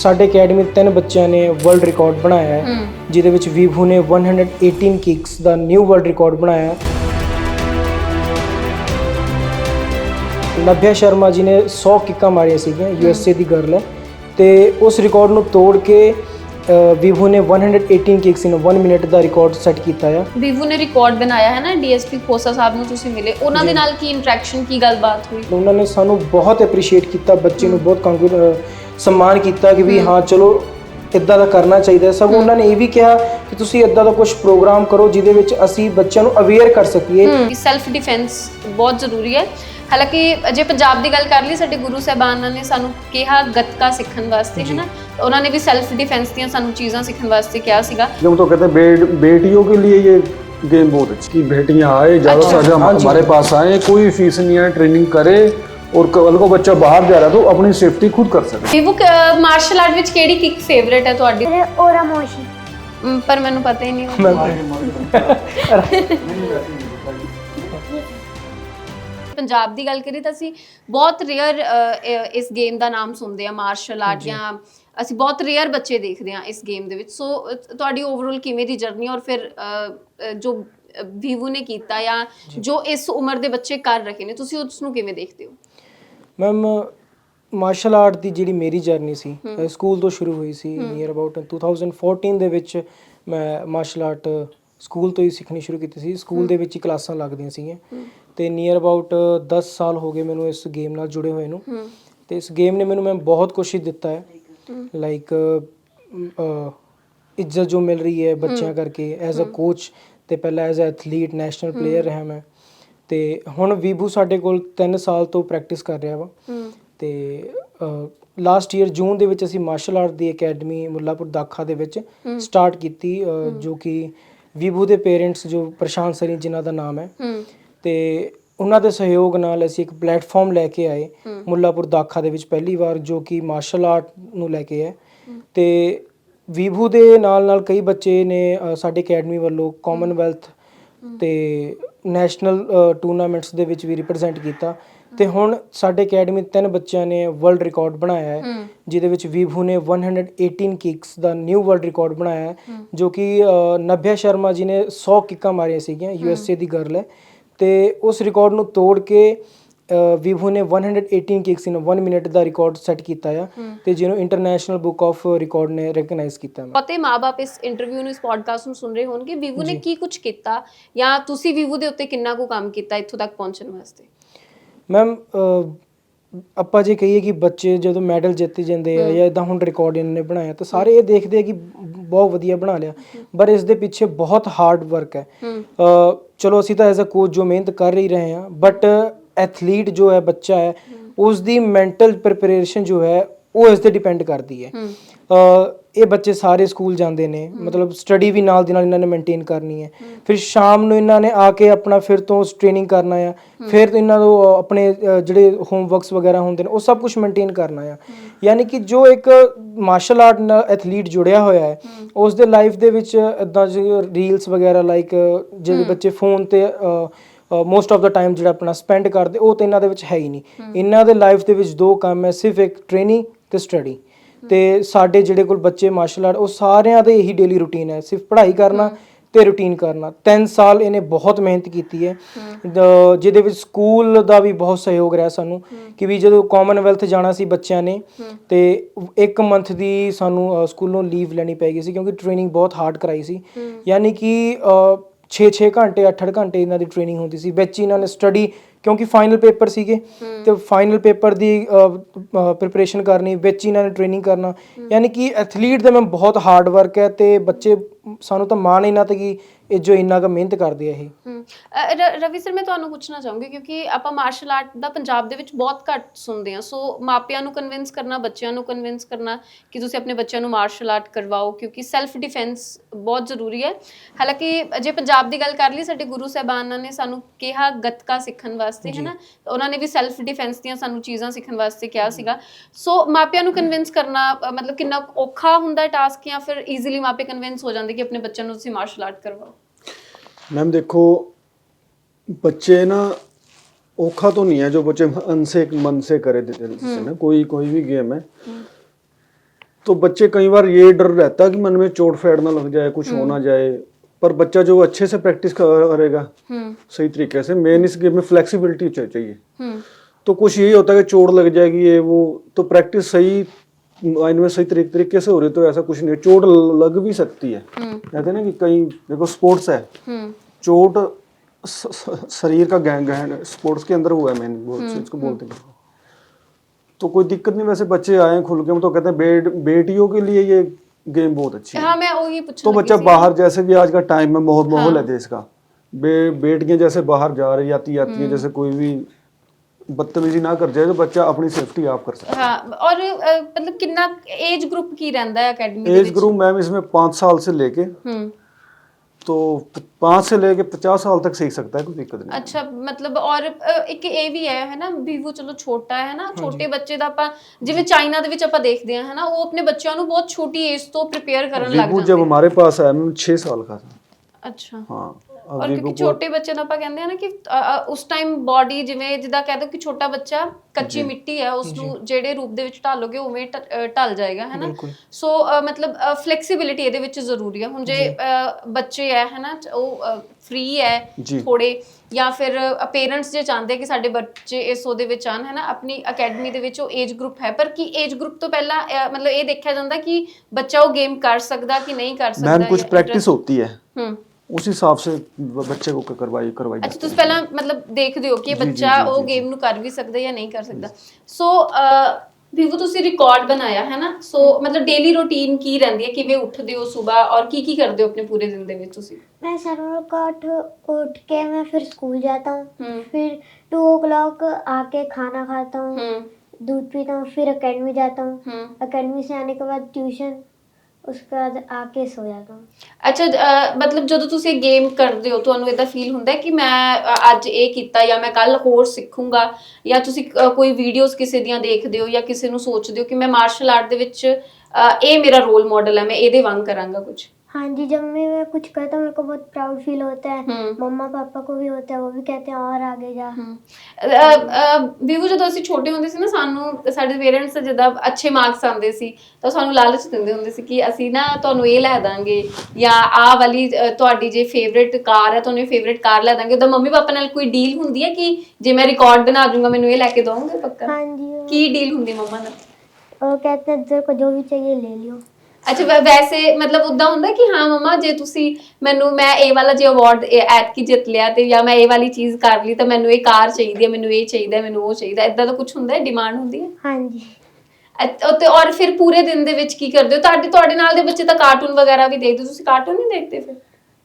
ਸਾਡੇ ਅਕੈਡਮੀ ਤਿੰਨ ਬੱਚਿਆਂ ਨੇ ਵਰਲਡ ਰਿਕਾਰਡ ਬਣਾਇਆ ਹੈ ਜਿਹਦੇ ਵਿੱਚ ਵੀਭੂ ਨੇ 118 ਕਿਕਸ ਦਾ ਨਿਊ ਵਰਲਡ ਰਿਕਾਰਡ ਬਣਾਇਆ ਨਭਿਆ ਸ਼ਰਮਾ ਜੀ ਨੇ 100 ਕਿੱਕਾਂ ਮਾਰੀਆਂ ਸੀਗੀਆਂ ਯੂਐਸਏ ਦੀ ਗਰਲ ਹੈ। ਤੇ ਉਸ ਰਿਕਾਰਡ ਨੂੰ ਤੋੜ ਕੇ ਵੀਭੂ ਨੇ 118 ਕਿਕਸ ਇਨ 1 ਮਿੰਟ ਦਾ ਰਿਕਾਰਡ ਸੈੱਟ ਕੀਤਾ ਹੈ ਵੀਵੂ ਨੇ ਰਿਕਾਰਡ ਬਣਾਇਆ ਹੈ ਨਾ ਡੀਐਸਪੀ ਖੋਸਾ ਸਾਹਿਬ ਨੂੰ ਤੁਸੀਂ ਮਿਲੇ। ਉਹਨਾਂ ਦੇ ਨਾਲ ਕੀ ਇੰਟਰੈਕਸ਼ਨ ਕੀ ਗੱਲਬਾਤ ਹੋਈ? ਉਹਨਾਂ ਨੇ ਸਾਨੂੰ ਬਹੁਤ ਐਪਰੀਸ਼ੀਏਟ ਕੀਤਾ ਬੱਚੇ ਨੂੰ ਬਹੁਤ ਕੰਗੂ- ਸਨਮਾਨ ਕੀਤਾ ਕਿ ਵੀ ਹਾਂ ਚਲੋ ਇਦਾਂ ਦਾ ਕਰਨਾ ਚਾਹੀਦਾ ਹੈ। ਸਗੋਂ ਉਹਨਾਂ ਨੇ ਇਹ ਵੀ ਕਿਹਾ ਕਿ ਤੁਸੀਂ ਇਦਾਂ ਦਾ ਕੁਝ ਪ੍ਰੋਗਰਾਮ ਕਰੋ ਜਿਹਦੇ ਵਿੱਚ ਅਸੀਂ ਬੱਚਿਆਂ ਨੂੰ ਅਵੇਅਰ ਕਰ ਸਕੀਏ ਸੈਲਫ ਡਿਫੈਂਸ ਬਹੁਤ ਜ਼ਰੂਰੀ ਹੈ ਹਾਲਾਂਕਿ ਜੇ ਪੰਜਾਬ ਦੀ ਗੱਲ ਕਰ ਲਈ ਸਾਡੇ ਗੁਰੂ ਸਾਹਿਬਾਨਾਂ ਨੇ ਸਾਨੂੰ ਕਿਹਾ ਗੱਤਕਾ ਸਿੱਖਣ ਵਾਸਤੇ ਹੈ ਨਾ ਉਹਨਾਂ ਨੇ ਵੀ ਸੈਲਫ ਡਿਫੈਂਸ ਦੀਆਂ ਸਾਨੂੰ ਚੀਜ਼ਾਂ ਸਿੱਖਣ ਵਾਸਤੇ ਕਿਹਾ ਸੀਗਾ हम तो कहते हैं बेट, बेटियों के लिए ये गेम बहुत अच्छी कि बेटियां आए ज़्यादा से ज़्यादा हाँ जी। हमारे पास आए कोई फीस नहीं है ट्रेनिंग करे और कल को बच्चा बाहर जा रहा है तो अपनी सेफ्टी खुद कर सके ਵੀਵੂ ਮਾਰਸ਼ਲ ਆਰਟ ਵਿੱਚ ਕਿਹੜੀ ਕਿਕ ਫੇਵਰੇਟ ਹੈ ਤੁਹਾਡੀ ਮੇਰੇ ਔਰਾ ਮੋਸ਼ੀ ਮ, ਪਰ ਮੈਨੂੰ ਪਤਾ ਹੀ ਨਹੀਂ ਉਹ। ਮੈਂ ਪੰਜਾਬ ਦੀ ਗੱਲ ਕਰੀ ਤਾਂ ਅਸੀਂ ਬਹੁਤ ਰੇਅਰ ਇਸ ਗੇਮ ਦਾ ਨਾਮ ਸੁਣਦੇ ਆ ਮਾਰਸ਼ਲ ਆਰਟ ਜਾਂ ਅਸੀਂ ਬਹੁਤ ਰੇਅਰ ਬੱਚੇ ਦੇਖਦੇ ਆ ਇਸ ਗੇਮ ਦੇ ਵਿੱਚ ਸੋ ਅ, ਤੁਹਾਡੀ ਓਵਰਆਲ ਕਿਵੇਂ ਦੀ ਜਰਨੀ ਔਰ ਫਿਰ ਅ, ਅ, ਜੋ ਵੀਵੂ ਨੇ ਕੀਤਾ ਜਾਂ ਜੋ ਇਸ ਉਮਰ ਦੇ ਬੱਚੇ ਕਰ ਰਹੇ ਨੇ ਤੁਸੀਂ ਉਸ ਨੂੰ ਕਿਵੇਂ ਦੇਖਦੇ ਹੋ ਮੈਮ ਮਾਰਸ਼ਲ ਆਰਟ ਦੀ ਜਿਹੜੀ ਮੇਰੀ ਜਰਨੀ ਸੀ ਸਕੂਲ ਤੋਂ ਸ਼ੁਰੂ ਹੋਈ ਸੀ ਨੀਅਰ ਅਬਾਊਟ 2014 ਦੇ ਵਿੱਚ ਮੈਂ ਮਾਰਸ਼ਲ ਆਰਟ ਸਕੂਲ ਤੋਂ ਹੀ ਸਿੱਖਣੀ ਸ਼ੁਰੂ ਕੀਤੀ ਸੀ। ਸਕੂਲ ਦੇ ਵਿੱਚ ਹੀ ਕਲਾਸਾਂ ਲੱਗਦੀਆਂ ਸੀਗੀਆਂ। ਤੇ ਨੀਅਰ ਅਬਾਊਟ 10 ਸਾਲ ਹੋ ਗਏ ਮੈਨੂੰ ਇਸ ਗੇਮ ਨਾਲ ਜੁੜੇ ਹੋਏ ਨੂੰ। ਤੇ ਇਸ ਗੇਮ ਨੇ ਮੈਨੂੰ ਮੈਂ ਬਹੁਤ ਹੀ ਦਿੱਤਾ ਹੈ। ਲਾਈਕ ਇੱਜ਼ਤ ਜੋ ਮਿਲ ਰਹੀ ਹੈ ਬੱਚਿਆਂ ਕਰਕੇ ਐਜ਼ ਅ ਕੋਚ ਤੇ ਪਹਿਲਾਂ as a athlete national player ਰਿਹਾ ਮੈਂ। ਤੇ ਹੁਣ ਵੀਬੂ ਸਾਡੇ ਕੋਲ 3 ਸਾਲ ਤੋਂ ਪ੍ਰੈਕਟਿਸ ਕਰ ਰਿਹਾ ਵਾ। ਤੇ ਲਾਸਟ ਈਅਰ ਜੂਨ ਦੇ ਵਿੱਚ ਅਸੀਂ ਮਾਰਸ਼ਲ ਆਰਟ ਦੀ ਅਕੈਡਮੀ ਮੁੱਲਾਪੁਰ ਦਾਖਾ ਦੇ ਵਿੱਚ ਸਟਾਰਟ ਕੀਤੀ ਜੋ ਕਿ ਵੀਬੂ ਦੇ ਪੇਰੈਂਟਸ ਜੋ ਪ੍ਰਸ਼ਾਂਤ ਸਰੀ ਜਿਨ੍ਹਾਂ ਦਾ ਨਾਮ ਹੈ। ਤੇ ਉਹਨਾਂ ਦੇ ਸਹਿਯੋਗ ਨਾਲ ਅਸੀਂ ਇੱਕ ਪਲੇਟਫਾਰਮ ਲੈ ਕੇ ਆਏ ਮੁੱਲਾਪੁਰ ਦਾਖਾ ਦੇ ਵਿੱਚ ਪਹਿਲੀ ਵਾਰ ਜੋ ਕਿ ਮਾਰਸ਼ਲ ਆਰਟ ਨੂੰ ਲੈ ਕੇ ਹੈ। ਤੇ ਵੀਭੂ ਦੇ ਨਾਲ ਨਾਲ ਕਈ ਬੱਚੇ ਨੇ ਸਾਡੀ ਅਕੈਡਮੀ ਵੱਲੋਂ ਕਾਮਨਵੈਲਥ ਤੇ ਨੈਸ਼ਨਲ ਟੂਰਨਾਮੈਂਟਸ ਦੇ ਵਿੱਚ ਵੀ ਰਿਪਰੈਜ਼ੈਂਟ ਕੀਤਾ। ਤੇ ਹੁਣ ਸਾਡੇ ਅਕੈਡਮੀ ਤਿੰਨ ਬੱਚਿਆਂ ਨੇ ਵਰਲਡ ਰਿਕਾਰਡ ਬਣਾਇਆ ਹੈ ਜਿਹਦੇ ਵਿੱਚ ਵੀਭੂ ਨੇ 118 ਕਿਕਸ ਦਾ ਨਿਊ ਵਰਲਡ ਰਿਕਾਰਡ ਬਣਾਇਆ ਹੈ ਜੋ ਕਿ ਨਭਿਆ ਸ਼ਰਮਾ ਜੀ ਨੇ 100 ਕਿੱਕਾਂ ਮਾਰੀਆਂ ਸੀਗੀਆਂ ਯੂਐਸਏ ਦੀ ਗਰਲ ਹੈ। ਤੇ ਉਸ ਰਿਕਾਰਡ ਨੂੰ ਤੋੜ ਕੇ ਵੀਭੂ ਨੇ 118 ਕਿਕਸ ਇਨ 1 ਮਿੰਟ ਦਾ ਰਿਕਾਰਡ ਸੈੱਟ ਕੀਤਾ ਆ ਤੇ ਜਿਹਨੂੰ ਇੰਟਰਨੈਸ਼ਨਲ ਬੁੱਕ ਆਫ ਰਿਕਾਰਡ ਨੇ ਰੈਕਗਨਾਈਜ਼ ਕੀਤਾ ਮੈਂ ਪਤੇ ਮਾਪੇ ਇਸ ਇੰਟਰਵਿਊ ਨੂੰ ਇਸ ਪੋਡਕਾਸਟ ਨੂੰ ਸੁਣ ਰਹੇ ਹੋਣਗੇ ਵੀਵੂ ਨੇ ਕੀ ਕੁਝ ਕੀਤਾ ਜਾਂ ਤੁਸੀਂ ਵੀਵੂ ਦੇ ਉੱਤੇ ਕਿੰਨਾ ਕੁ ਕੰਮ ਕੀਤਾ ਇੱਥੋਂ ਤੱਕ ਪਹੁੰਚਣ ਵਾਸਤੇ? ਮੈਮ ਆਪਾਂ ਜੇ ਕਹੀਏ ਕਿ ਬੱਚੇ ਜਦੋਂ ਮੈਡਲ ਜਿੱਤ ਜਾਂਦੇ ਆ ਜਾਂ ਇਦਾਂ ਹੁਣ ਰਿਕਾਰਡ ਇਹਨਾਂ ਨੇ ਬਣਾਇਆ ਤਾਂ ਸਾਰੇ ਇਹ ਦੇਖਦੇ ਆ ਕਿ ਬਹੁਤ ਵਧੀਆ ਬਣਾ ਲਿਆ। ਪਰ ਇਸ ਦੇ ਪਿੱਛੇ ਬਹੁਤ ਹਾਰਡ ਵਰਕ ਹੈ। ਚਲੋ ਅਸੀਂ ਤਾਂ ਐਜ਼ ਅ ਕੋਚ ਜੋ ਮਿਹਨਤ ਕਰ ਹੀ ਰਹੇ ਹਾਂ ਬਟ ਐਥਲੀਟ ਜੋ ਹੈ ਬੱਚਾ ਹੈ ਉਸ ਦੀ ਮੈਂਟਲ ਪ੍ਰਿਪਰੇਸ਼ਨ ਜੋ ਹੈ ਉਹ ਇਸ ਤੇ ਡਿਪੈਂਡ ਕਰਦੀ ਹੈ। ਇਹ ਬੱਚੇ ਸਾਰੇ ਸਕੂਲ ਜਾਂਦੇ ਨੇ ਮਤਲਬ ਸਟੱਡੀ ਵੀ ਨਾਲ ਦੀ ਨਾਲ ਇਹਨਾਂ ਨੇ ਮੇਨਟੇਨ ਕਰਨੀ ਹੈ। ਫਿਰ ਸ਼ਾਮ ਨੂੰ ਇਹਨਾਂ ਨੇ ਆ ਕੇ ਆਪਣਾ ਫਿਰ ਤੋਂ ਟ੍ਰੇਨਿੰਗ ਕਰਨਾ ਆ ਫਿਰ ਇਹਨਾਂ ਨੂੰ ਆਪਣੇ ਜਿਹੜੇ ਹੋਮਵਰਕਸ ਵਗੈਰਾ ਹੁੰਦੇ ਨੇ ਉਹ ਸਭ ਕੁਝ ਮੇਨਟੇਨ ਕਰਨਾ ਆ। ਯਾਨੀ ਕਿ ਜੋ ਇੱਕ ਮਾਰਸ਼ਲ ਆਰਟ ਨਾਲ ਐਥਲੀਟ ਜੁੜਿਆ ਹੋਇਆ ਹੈ ਉਸ ਦੇ ਲਾਈਫ ਦੇ ਵਿੱਚ ਇਦਾਂ ਰੀਲਸ ਵਗੈਰਾ ਲਾਈਕ ਜਿਹੜੇ ਬੱਚੇ ਫੋਨ ਤੇ ਮੋਸਟ ਆਫ ਦਾ ਟਾਈਮ ਜਿਹੜਾ ਆਪਣਾ ਸਪੈਂਡ ਕਰਦੇ ਉਹ ਤਾਂ ਇਹਨਾਂ ਦੇ ਵਿੱਚ ਹੈ ਹੀ ਨਹੀਂ। ਇਹਨਾਂ ਦੇ ਲਾਈਫ ਦੇ ਵਿੱਚ ਦੋ ਕੰਮ ਹੈ ਸਿਰਫ ਇੱਕ ਟ੍ਰੇਨਿੰਗ ਤੇ ਸਟੱਡੀ ਤੇ ਸਾਡੇ ਜਿਹੜੇ ਕੋਲ ਬੱਚੇ ਮਾਰਸ਼ਲ ਆਰਟ ਉਹ ਸਾਰਿਆਂ ਦੇ ਇਹੀ ਡੇਲੀ ਰੁਟੀਨ ਹੈ ਸਿਰਫ ਪੜ੍ਹਾਈ ਕਰਨਾ ਤੇ ਰੁਟੀਨ ਕਰਨਾ। 3 ਸਾਲ ਇਹਨੇ ਬਹੁਤ ਮਿਹਨਤ ਕੀਤੀ ਹੈ। ਜਿਹਦੇ ਵਿੱਚ ਸਕੂਲ ਦਾ ਵੀ ਬਹੁਤ ਸਹਿਯੋਗ ਰਿਹਾ ਸਾਨੂੰ ਕਿ ਵੀ ਜਦੋਂ ਕਾਮਨਵੈਲਥ ਜਾਣਾ ਸੀ ਬੱਚਿਆਂ ਨੇ ਤੇ ਇੱਕ ਮੰਥ ਦੀ ਸਾਨੂੰ ਸਕੂਲੋਂ ਲੀਵ ਲੈਣੀ ਪੈ ਗਈ ਸੀ ਕਿਉਂਕਿ ਟ੍ਰੇਨਿੰਗ ਬਹੁਤ ਹਾਰਡ ਕਰਾਈ ਸੀ। ਯਾਨੀ ਕਿ 6-6 ਘੰਟੇ 8-8 ਘੰਟੇ ਇਹਨਾਂ ਦੀ ਟ੍ਰੇਨਿੰਗ ਹੁੰਦੀ ਸੀ ਵਿੱਚ ਹੀ ਇਹਨਾਂ ਨੇ ਸਟੱਡੀ ਕਿਉਂਕਿ ਫਾਈਨਲ ਪੇਪਰ ਸੀਗੇ ਤੇ ਫਾਈਨਲ ਪੇਪਰ ਦੀ ਪ੍ਰਿਪਰੇਸ਼ਨ ਕਰਨੀ ਵਿੱਚ ਇਹਨਾਂ ਨੇ ਟ੍ਰੇਨਿੰਗ ਕਰਨਾ। ਯਾਨੀ ਕਿ ਐਥਲੀਟ ਦਾ ਮੈਂ ਬਹੁਤ ਹਾਰਡ ਵਰਕ ਹੈ ਤੇ ਬੱਚੇ ਸਾਨੂੰ ਤਾਂ ਮਾਣ ਇਹਨਾਂ ਤੇ ਕਿ ਇਹ ਜੋ ਇੰਨਾ ਕੁ ਮਿਹਨਤ ਕਰਦੇ ਆ ਇਹ। ਰਵੀ ਸਰ ਮੈਂ ਤੁਹਾਨੂੰ ਪੁੱਛਣਾ ਚਾਹੂੰਗੀ ਕਿਉਂਕਿ ਆਪਾਂ ਮਾਰਸ਼ਲ ਆਰਟ ਦਾ ਪੰਜਾਬ ਦੇ ਵਿੱਚ ਬਹੁਤ ਘੱਟ ਸੁਣਦੇ ਹਾਂ। ਸੋ ਮਾਪਿਆਂ ਨੂੰ ਕਨਵਿੰਸ ਕਰਨਾ ਬੱਚਿਆਂ ਨੂੰ ਕਨਵਿੰਸ ਕਰਨਾ ਕਿ ਤੁਸੀਂ ਆਪਣੇ ਬੱਚਿਆਂ ਨੂੰ ਮਾਰਸ਼ਲ ਆਰਟ ਕਰਵਾਓ ਕਿਉਂਕਿ ਸੈਲਫ ਡਿਫੈਂਸ ਬਹੁਤ ਜ਼ਰੂਰੀ ਹੈ। ਹਾਲਾਂਕਿ ਜੇ ਪੰਜਾਬ ਦੀ ਗੱਲ ਕਰ ਲਈ ਸਾਡੇ ਗੁਰੂ ਸਾਹਿਬਾਨਾਂ ਨੇ ਸਾਨੂੰ ਕਿਹਾ ਗੱਤਕਾ ਸਿੱਖਣ ਵਾਸਤੇ ਹੈ ਨਾ ਤਾਂ ਉਹਨਾਂ ਨੇ ਵੀ ਸੈਲਫ ਡਿਫੈਂਸ ਦੀਆਂ ਸਾਨੂੰ ਚੀਜ਼ਾਂ ਸਿੱਖਣ ਵਾਸਤੇ ਕਿਹਾ ਸੀਗਾ ਸੋ ਮਾਪਿਆਂ ਨੂੰ ਕਨਵਿੰਸ ਕਰਨਾ ਅ, ਮਤਲਬ ਕਿੰਨਾ ਔਖਾ ਹੁੰਦਾ ਟਾਸਕ ਜਾਂ ਫਿਰ ਈਜ਼ੀਲੀ ਮਾਪੇ ਕਨਵਿੰਸ ਹੋ ਜਾਂਦੇ ਕਿ ਆਪਣੇ ਬੱਚਿਆਂ ਨੂੰ ਤੁਸੀਂ ਮਾਰਸ਼ਲ ਆਰਟ ਕਰਵਾਓ मैम देखो बच्चे ना औखा तो नहीं है जो बच्चे मन से मन से करे दिल से ना कोई कोई भी गेम है तो बच्चे कई बार ये डर रहता है कि मन में चोट फैट ना लग जाए कुछ हो ना जाए पर बच्चा जो अच्छे से प्रैक्टिस करेगा। हम्म। सही तरीके से। मेन इस गेम में फ्लेक्सिबिलिटी चाहिए हम्म। तो कुछ यही होता है कि चोट लग जाएगी ये वो तो प्रैक्टिस सही माइंड में सही तरीके तरीके से हो रही तो ऐसा कुछ नहीं है। चोट लग भी सकती है। हम्म। कहते हैं ना कि कहीं देखो स्पोर्ट्स है। चोट शरीर का गहन गहन स्पोर्ट्स के अंदर हुआ है मैंने बोल इसको बोलते हैं। तो कोई दिक्कत नहीं वैसे बच्चे आए खुल के हम तो कहते हैं बेट बेटियों के लिए ये गेम बहुत अच्छी है हाँ मैं वही पूछने तो लगी बच्चा सी। बाहर जैसे भी आज का टाइम है माहौल माहौल हाँ। है देश का बे बेटियां जैसे बाहर जा रही आती आती है जैसे कोई भी बदतमीजी ना कर जाए तो बच्चा अपनी सेफ्टी आप कर सकता ਹਾਂ ਔਰ ਅ, ਮਤਲਬ ਕਿੰਨਾ ਏਜ ਗਰੁੱਪ ਕੀ ਰਹਿੰਦਾ ਹੈ ਅਕੈਡਮੀ है ਦੇ एज ਵਿੱਚ ग्रुप मैम इसमें पाँच साल से लेके ਹੂੰ तो पाँच से लेके पचास साल तक सीख सकता है कोई दिक्कत नहीं ਅੱਛਾ ਮਤਲਬ ਔਰ ਅ, ਇੱਕ ਇਹ ਵੀ ਹੈ ਹੈ ਨਾ ਵੀਵੋ ਚਲੋ ਛੋਟਾ ਹੈ ਨਾ ਛੋਟੇ ਬੱਚੇ ਦਾ ਆਪਾਂ ਜਿਵੇਂ ਚਾਈਨਾ ਦੇ ਵਿੱਚ ਆਪਾਂ ਦੇਖਦੇ ਹਾਂ ਹੈ ਨਾ ਉਹ ਆਪਣੇ ਬੱਚਿਆਂ ਨੂੰ ਬਹੁਤ ਛੋਟੀ ਏਜ ਤੋਂ ਪ੍ਰਿਪੇਅਰ ਕਰਨ ਲੱਗ विभू ਜਾਂਦੇ जब हमारे पास आया मैम छः साल का था ਅੱਛਾ हाँ ਔਰ ਕਿਉਂਕਿ ਛੋਟੇ ਬੱਚੇ ਨੂੰ ਆਪਾਂ ਕਹਿੰਦੇ ਆ ਨਾ ਕਿ ਉਸ ਟਾਈਮ ਬਾਡੀ ਜਿਵੇਂ ਜਿੱਦਾਂ ਕਹਦੇ ਕਿ ਛੋਟਾ ਬੱਚਾ ਕੱਚੀ ਮਿੱਟੀ ਹੈ ਉਸ ਨੂੰ ਜਿਹੜੇ ਰੂਪ ਦੇ ਵਿੱਚ ਢਾਲੋਗੇ ਉਵੇਂ ਢਲ ਜਾਏਗਾ ਹੈਨਾ ਸੋ ਮਤਲਬ ਫਲੈਕਸੀਬਿਲਿਟੀ ਇਹਦੇ ਵਿੱਚ ਜ਼ਰੂਰੀ ਹੈ ਹੁਣ ਜੇ ਬੱਚੇ ਹੈ ਹੈਨਾ ਉਹ ਫ੍ਰੀ ਹੈ ਥੋੜੇ ਜਾਂ ਫਿਰ ਪੇਰੈਂਟਸ ਜੇ ਚਾਹੁੰਦੇ ਕਿ ਸਾਡੇ ਬੱਚੇ ਇਸ ਉਹਦੇ ਵਿੱਚ ਆਣ ਹੈ ਨਾ ਆਪਣੀ ਅਕੈਡਮੀ ਦੇ ਵਿੱਚ ਉਹ ਏਜ ਗਰੁੱਪ ਹੈ। ਪਰ ਕੀ ਏਜ ਗਰੁੱਪ ਤੋਂ ਪਹਿਲਾਂ ਮਤਲਬ ਇਹ ਦੇਖਿਆ ਜਾਂਦਾ ਕਿ ਬੱਚਾ ਉਹ ਗੇਮ ਕਰ ਸਕਦਾ ਕਿ ਨਹੀਂ ਕਰ ਸਕਦਾ ਮੈਮ ਕੁਝ ਪ੍ਰੈਕਟਿਸ ਹੁੰਦੀ ਹੈ। उस हिसाब से ब- बच्चे को करवाई करवाई ਅੱਛਾ जाती ਤੁਸੀਂ है। ਪਹਿਲਾਂ ਮਤਲਬ ਦੇਖਦੇ ਹੋ ਕਿ ਇਹ ਜੀ, ਜੀ, ਬੱਚਾ ਜੀ, ਉਹ ਜੀ, ਗੇਮ ਨੂੰ ਕਰ ਵੀ ਸਕਦਾ ਜਾਂ ਨਹੀਂ ਕਰ ਸਕਦਾ ਸੋ ਵੀਵੋ ਤੁਸੀਂ ਰਿਕਾਰਡ ਬਣਾਇਆ ਹੈ ਨਾ ਸੋ ਮਤਲਬ ਡੇਲੀ ਰੁਟੀਨ ਕੀ ਰਹਿੰਦੀ ਹੈ ਕਿਵੇਂ ਉੱਠਦੇ ਹੋ ਸਵੇਰ ਔਰ ਕੀ ਕੀ ਕਰਦੇ ਹੋ ਆਪਣੇ ਪੂਰੇ ਦਿਨ ਦੇ ਵਿੱਚ ਤੁਸੀਂ मैं सरोवर का उठ उठ के मैं फिर स्कूल जाता हूँ ਹੂੰ फिर टू ओ क्लॉक आके खाना खाता हूँ ਹੂੰ दूध पीता हूँ फिर अकेडमी जाता हूँ ਹੂੰ अकेडमी से आने के बाद ट्यूशन उसके बाद आके सो जाता हूँ ਅੱਛਾ ਅ, ਮਤਲਬ ਜਦੋਂ ਤੁਸੀਂ ਗੇਮ ਕਰਦੇ ਹੋ ਤੁਹਾਨੂੰ ਇਦਾਂ ਫੀਲ ਹੁੰਦਾ ਹੈ ਕਿ ਮੈਂ ਅ, ਅੱਜ ਇਹ ਕੀਤਾ ਜਾਂ ਮੈਂ ਕੱਲ ਹੋਰ ਸਿੱਖੂੰਗਾ ਜਾਂ ਤੁਸੀਂ ਅ, ਕੋਈ ਵੀਡੀਓਜ਼ ਕਿਸੇ ਦੀਆਂ ਦੇਖਦੇ ਹੋ ਜਾਂ ਕਿਸੇ ਨੂੰ ਸੋਚਦੇ ਹੋ ਕਿ ਮੈਂ ਮਾਰਸ਼ਲ ਆਰਟ ਦੇ ਵਿੱਚ ਅ, ਇਹ ਮੇਰਾ ਰੋਲ ਮਾਡਲ ਹੈ ਮੈਂ ਇਹਦੇ ਵਾਂਗ ਕਰਾਂਗਾ ਕੁਝ हाँ जी जब मैं मैं कुछ करता हूँ मेरे को बहुत प्राउड फील होता है हम्म। मम्मा पापा को भी होता है वो भी कहते हैं और आगे जा ਵੀਵੂ ਜਦੋਂ ਅਸੀਂ ਛੋਟੇ ਹੁੰਦੇ ਸੀ ਨਾ ਸਾਨੂੰ ਸਾਡੇ ਪੇਰੈਂਟਸ ਜਿੱਦਾਂ ਅੱਛੇ ਮਾਰਕਸ ਆਉਂਦੇ ਸੀ ਤਾਂ ਸਾਨੂੰ ਲਾਲਚ ਦਿੰਦੇ ਹੁੰਦੇ ਸੀ ਕਿ ਅਸੀਂ ਨਾ ਤੁਹਾਨੂੰ ਇਹ ਲੈ ਦਾਂਗੇ ਜਾਂ ਆਹ ਵਾਲੀ ਅ, ਤੁਹਾਡੀ ਜੇ ਫੇਵਰੇਟ ਕਾਰ ਹੈ ਤੁਹਾਨੂੰ ਇਹ ਫੇਵਰੇਟ ਕਾਰ ਲੈ ਦਾਂਗੇ ਉਹਦਾ ਮੰਮੀ ਪਾਪਾ ਨਾਲ ਕੋਈ ਡੀਲ ਹੁੰਦੀ ਹੈ ਕਿ ਜੇ ਮੈਂ ਰਿਕਾਰਡ ਬਣਾ ਦੂੰਗਾ ਮੈਨੂੰ ਇਹ ਲੈ ਕੇ ਦੋਗੇ ਪੱਕਾ हाँ जी वो- ਕੀ ਡੀਲ ਹੁੰਦੀ ਮੰਮਾ ਨਾਲ वो कहते हैं तेरे को जो भी चाहिए ले लियो ਅੱਛਾ ਵੈ- ਵੈਸੇ ਮਤਲਬ ਉਦਾਂ ਹੁੰਦਾ ਕਿ ਹਾਂ ਮਮਾ ਜੇ ਤੁਸੀਂ ਮੈਨੂੰ ਮੈਂ ਇਹ ਵਾਲਾ ਜੇ ਅਵਾਰਡ ਐਤਕੀ ਜਿੱਤ ਲਿਆ ਤੇ ਜਾਂ ਮੈਂ ਇਹ ਵਾਲੀ ਚੀਜ਼ ਕਰ ਲਈ ਤਾਂ ਮੈਨੂੰ ਇਹ ਕਾਰ ਚਾਹੀਦੀ ਹੈ ਮੈਨੂੰ ਇਹ ਚਾਹੀਦਾ ਹੈ, ਮੈਨੂੰ ਉਹ ਚਾਹੀਦਾ ਇਦਾਂ ਦਾ ਕੁਝ ਹੁੰਦਾ ਹੈ ਡਿਮਾਂਡ ਹੁੰਦੀ ਹੈ हाँ जी ਅੱਛ- ਤੇ ਔਰ ਫਿਰ ਪੂਰੇ ਦਿਨ ਦੇ ਵਿੱਚ ਕੀ ਕਰਦੇ ਹੋ ਤੁਹਾਡੇ ਤੁਹਾਡੇ ਨਾਲ ਦੇ ਬੱਚੇ ਤਾਂ ਕਾਰਟੂਨ ਵਗੈਰਾ ਵੀ ਦੇਖਦੇ ਹੋ, ਤੁਸੀਂ ਕਾਰਟੂਨ ਨਹੀਂ ਦੇਖਦੇ ਫਿਰ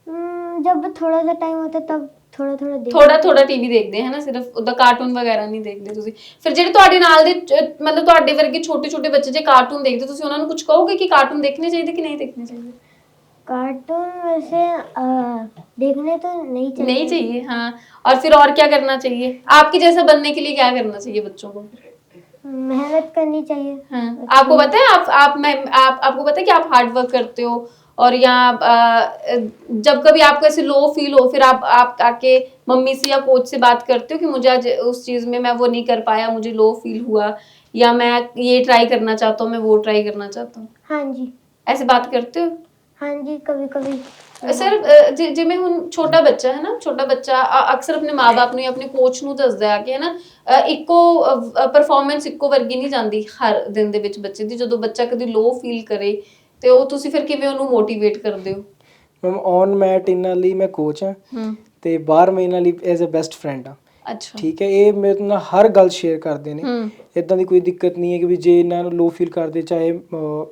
हम्म, जब थोड़ा सा टाइम होता है तब थोड़ा थोड़ा देख ਥੋੜਾ ਥੋੜਾ ਟੀਵੀ ਦੇਖਦੇ ਹੈ ਨਾ ਸਿਰਫ ਉਹਦਾ ਕਾਰਟੂਨ ਵਗੈਰਾ ਨਹੀਂ ਦੇਖਦੇ ਤੁਸੀਂ ਫਿਰ ਜਿਹੜੇ ਤੁਹਾਡੇ ਨਾਲ ਦੇ ਚ- ਮਤਲਬ ਤੁਹਾਡੇ ਵਰਗੇ ਛੋਟੇ ਛੋਟੇ ਬੱਚੇ ਜੇ ਕਾਰਟੂਨ ਦੇਖਦੇ ਤੁਸੀਂ ਉਹਨਾਂ ਨੂੰ ਕੁਝ ਕਹੋਗੇ ਕਿ ਕਾਰਟੂਨ ਦੇਖਣੇ ਚਾਹੀਦੇ ਕਿ ਨਹੀਂ ਦੇਖਣੇ ਚਾਹੀਦੇ कार्टून वैसे अ, देखने तो नहीं चाहिए नहीं चाहिए हाँ और फिर और क्या करना चाहिए आपके जैसा बनने के लिए क्या करना चाहिए बच्चों को मेहनत करनी चाहिए हाँ आपको पता है आप आप मैं आप आपको पता है कि आप हार्ड वर्क करते हो और यहाँ अ, जब कभी आपको ऐसे लो फील हो फिर आप आप आके मम्मी से या कोच से बात करते हो कि मुझे आज उस चीज़ में मैं वो नहीं कर पाया मुझे लो फील हुआ या मैं ये ट्राई करना चाहता हूँ मैं वो ट्राई करना चाहता हूँ हाँ जी ऐसे बात करते हो हाँ जी कभी कभी ਸਰ ਅ, ਜਿ- ਜਿਵੇਂ ਹੁਣ ਛੋਟਾ ਬੱਚਾ ਹੈ ਨਾ ਛੋਟਾ ਬੱਚਾ ਅ- ਅਕਸਰ ਆਪਣੇ ਮਾਪੇ ਨੂੰ ਜਾਂ ਆਪਣੇ ਕੋਚ ਨੂੰ ਦੱਸਦਾ ਹੈ ਕਿ ਹੈ ਨਾ ਅ, ਇੱਕੋ ਪਰਫਾਰਮੈਂਸ ਇੱਕੋ ਵਰਗੀ ਨਹੀਂ ਜਾਂਦੀ ਹਰ ਦਿਨ ਦੇ ਵਿੱਚ ਬੱਚੇ ਦੀ ਜਦੋਂ ਬੱਚਾ ਕਦੀ ਲੋ ਫੀਲ ਕਰੇ ਤੇ ਉਹ ਤੁਸੀਂ ਫਿਰ ਕਿਵੇਂ ਉਹਨੂੰ ਮੋਟੀਵੇਟ ਕਰਦੇ ਹੋ? ਮੈਮ ਔਨ ਮੈਟ ਇਹਨਾਂ ਲਈ ਮੈਂ ਕੋਚ ਹਾਂ ਹੂੰ। ਤੇ ਬਾਹਰ ਮੈਂ ਇਹਨਾਂ ਲਈ ਐਜ਼ ਅ ਬੈਸਟ ਫਰੈਂਡ ਆ ਅੱਛਾ। ਠੀਕ ਹੈ ਇਹ ਮੇਰੇ ਨਾਲ ਹਰ ਗੱਲ ਸ਼ੇਅਰ ਕਰਦੇ ਨੇ। ਹੂੰ। ਇਦਾਂ ਦੀ ਕੋਈ ਦਿੱਕਤ ਨਹੀਂ ਹੈ ਕਿ ਵੀ ਜੇ ਇਹਨਾਂ ਨੂੰ ਲੋ ਫੀਲ ਕਰਦੇ ਚਾਹੇ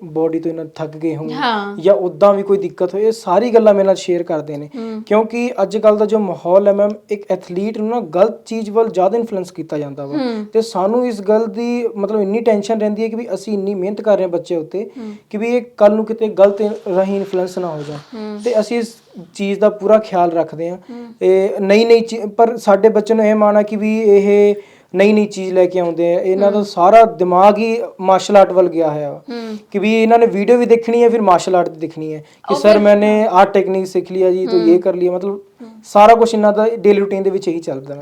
ਬੋਡੀ ਤੋਂ ਇਹਨਾਂ ਥੱਕ ਗਏ ਹੋਣ ਹਾਂ। ਜਾਂ ਉਦਾਂ ਵੀ ਕੋਈ ਦਿੱਕਤ ਹੋਏ ਇਹ ਸਾਰੀ ਗੱਲਾਂ ਮੇਰੇ ਨਾਲ ਸ਼ੇਅਰ ਕਰਦੇ ਨੇ। ਹੂੰ। ਕਿਉਂਕਿ ਅੱਜ ਕੱਲ ਦਾ ਜੋ ਮਾਹੌਲ ਹੈ ਮੈਮ ਇੱਕ ਐਥਲੀਟ ਨੂੰ ਨਾ ਗਲਤ ਚੀਜ਼ ਵੱਲ ਜ਼ਿਆਦਾ ਇਨਫਲੂਐਂਸ ਕੀਤਾ ਜਾਂਦਾ ਵਾ। ਹੂੰ। ਤੇ ਸਾਨੂੰ ਇਸ ਗੱਲ ਦੀ ਮਤਲਬ ਇੰਨੀ ਟੈਨਸ਼ਨ ਰਹਿੰਦੀ ਹੈ ਕਿ ਵੀ ਅਸੀਂ ਇੰਨੀ ਮਿਹਨਤ ਕਰ ਰਹੇ ਹਾਂ ਬੱਚੇ ਉੱਤੇ ਕਿ ਵੀ ਇਹ ਕੱਲ ਨੂੰ ਕਿਤੇ ਗਲਤ ਰਾਹੀਂ ਇਨਫਲੂਐਂਸ ਨਾ ਹੋ ਜਾਣ। ਤੇ ਅਸੀਂ ਇਸ ਚੀਜ਼ ਦਾ ਪੂਰਾ ਖਿਆਲ ਰੱਖਦੇ ਹਾਂ। ਇਹ ਨਈ ਨਈ ਪਰ ਸਾਡੇ ਬੱਚੇ ਨੂੰ ਇਹ ਮਾਣਾ ਕਿ ਵੀ ਇਹ ਨਈ ਨਈ ਚੀਜ਼ ਲੈ ਕੇ ਆਉਂਦੇ ਆ। ਇਹਨਾਂ ਦਾ ਸਾਰਾ ਦਿਮਾਗ ਹੀ ਮਾਰਸ਼ਲ ਆਰਟ ਵੱਲ ਗਿਆ ਹੋਇਆ ਕਿ ਵੀ ਇਹਨਾਂ ਨੇ ਵੀਡੀਓ ਵੀ ਦੇਖਣੀ ਹੈ ਫਿਰ ਮਾਰਸ਼ਲ ਆਰਟ ਦੇਖਣੀ ਹੈ। ਕਿ ਸਰ ਮੈਨੇ ਆਹ ਟੈਕਨੀਕ ਸਿੱਖ ਲਿਆ ਜੀ ਤਾਂ ਇਹ ਕਰ ਲਿਆ। ਮਤਲਬ ਸਾਰਾ ਕੁਝ ਇਹਨਾਂ ਦਾ ਡੇਲੀ ਰੂਟੀਨ ਦੇ ਵਿੱਚ ਹੀ ਚੱਲਦਾ।